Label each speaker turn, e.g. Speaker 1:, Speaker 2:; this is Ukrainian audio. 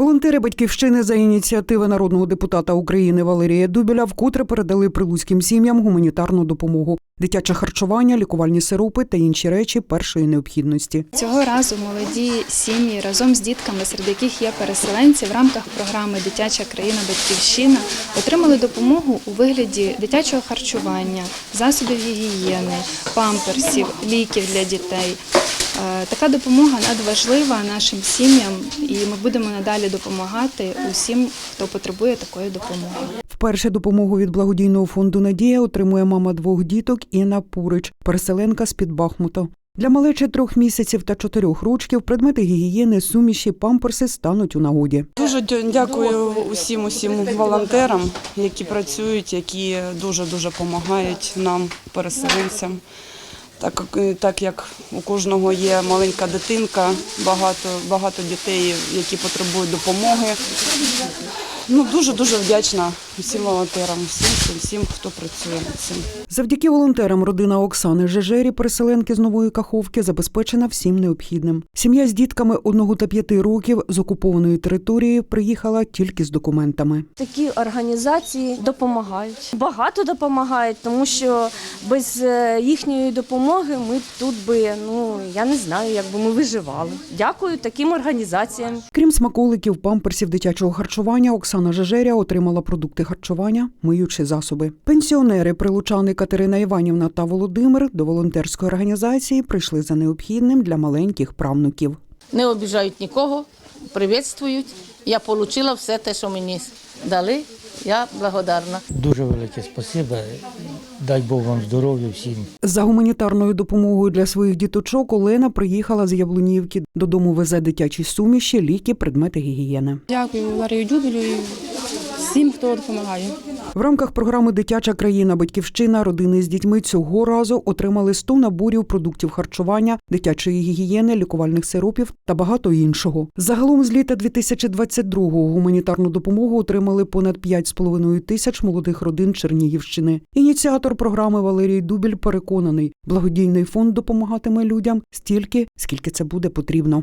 Speaker 1: Волонтери батьківщини за ініціативи народного депутата України Валерія Дубіля вкотре передали прилуцьким сім'ям гуманітарну допомогу, дитяче харчування, лікувальні сиропи та інші речі першої необхідності.
Speaker 2: Цього разу молоді сім'ї разом з дітками, серед яких є переселенці, в рамках програми Дитяча країна Батьківщина отримали допомогу у вигляді дитячого харчування, засобів гігієни, памперсів, ліків для дітей. Е, Така допомога надважлива нашим сім'ям, і ми будемо надалі допомагати усім, хто потребує такої допомоги.
Speaker 1: Вперше допомогу від благодійного фонду Надія отримує мама двох діток Інна Пурич, переселенка з під Бахмута. Для малечі трьох місяців та чотирьох рочків предмети гігієни, суміші, памперси стануть у нагоді.
Speaker 3: Дуже дя- дякую усім усім волонтерам, які працюють, які дуже дуже допомагають нам, переселенцям. Так, так як у кожного є маленька дитинка, багато, багато дітей, які потребують допомоги. Ну, дуже дуже вдячна усім волонтерам, всім, всім, всім, хто працює над цим.
Speaker 1: Завдяки волонтерам родина Оксани Жежері, переселенки з нової каховки, забезпечена всім необхідним. Сім'я з дітками одного та п'яти років з окупованої території приїхала тільки з документами.
Speaker 4: Такі організації допомагають. Багато допомагають, тому що без е, їхньої допомоги ми тут би, ну я не знаю, як би ми виживали. Дякую таким організаціям.
Speaker 1: Крім смаколиків, памперсів дитячого харчування, Оксана Жежеря отримала продукти харчування, миючі засоби. Пенсіонери, прилучани Катерина Іванівна та Володимир до волонтерської організації прийшли за необхідним для маленьких правнуків.
Speaker 5: не обіжають нікого, привітствують. Я отримала все те, що мені дали. Я благодарна.
Speaker 6: Дуже велике спасибо. Дай Бог вам здоров'я всім.
Speaker 1: За гуманітарною допомогою для своїх діточок Олена приїхала з Яблунівки. Додому везе дитячі суміші, ліки, предмети гігієни.
Speaker 7: Дякую Валерію Дубілю і всім, хто допомагає.
Speaker 1: В рамках програми Дитяча країна Батьківщина родини з дітьми цього разу отримали 100 наборів продуктів харчування, дитячої гігієни, лікувальних сиропів та багато іншого. Загалом з літа 2022-го гуманітарну допомогу отримали понад 5,5 тисяч молодих родин Чернігівщини. Ініціатор програми Валерій Дубіль переконаний, благодійний фонд допомагатиме людям стільки, скільки це буде потрібно.